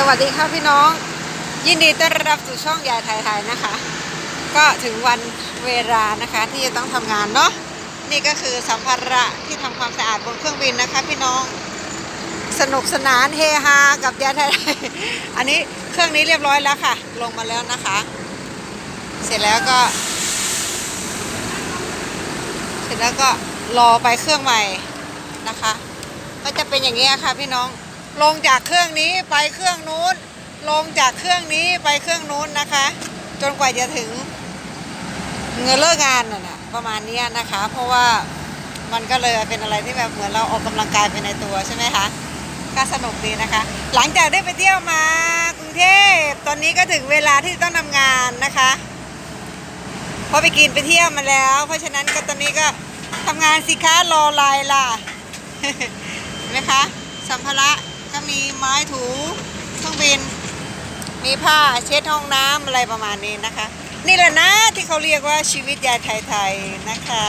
สวัสดีค่ะพี่น้อง ยินดีต้อนรับสู่ช่องยายไทยไทยนะคะ ก็ถึงวันเวลานะคะที่จะต้องทำงานเนาะนี่ก็คือสัมภาระที่ทำความสะอาดบนเครื่องบินนะคะ พี่น้องสนุกสนานเฮฮากับยายไทยไทยอันนี้เครื่องนี้เรียบร้อยแล้วค่ะ ลงมาแล้วนะคะ เสร็จแล้วก็ เสร็จแล้วก็รอไปเครื่องใหม่นะคะ ก็จะเป็นอย่างนี้ค่ะพี่น้อง ลงจากเครื่องนี้ไปเครื่องนู้น ลงจากเครื่องนี้ไปเครื่องนู้นนะคะ จนกว่าจะถึงเงินเลิกงานน่ะประมาณเนี้ยนะคะ เพราะว่ามันก็เลยเป็นอะไรที่แบบเหมือนเราออกกำลังกายไปในตัวใช่ไหมคะก็สนุกดีนะคะ หลังจากได้ไปเที่ยวมากรุงเทพตอนนี้ก็ถึงเวลาที่ต้องทำงานนะคะเพอไปกินไปเที่ยวมาแล้ว เพราะฉะนั้นก็ตอนนี้ก็ทำงานสิคะรอไลน์ล่ะเห็นไหมคะสัมภาระ มีไม้ถูเครื่องบิน มีผ้าเช็ดห้องน้ำอะไรประมาณนี้นะคะ นี่แหละนะที่เขาเรียกว่าชีวิตยายไทยๆนะคะ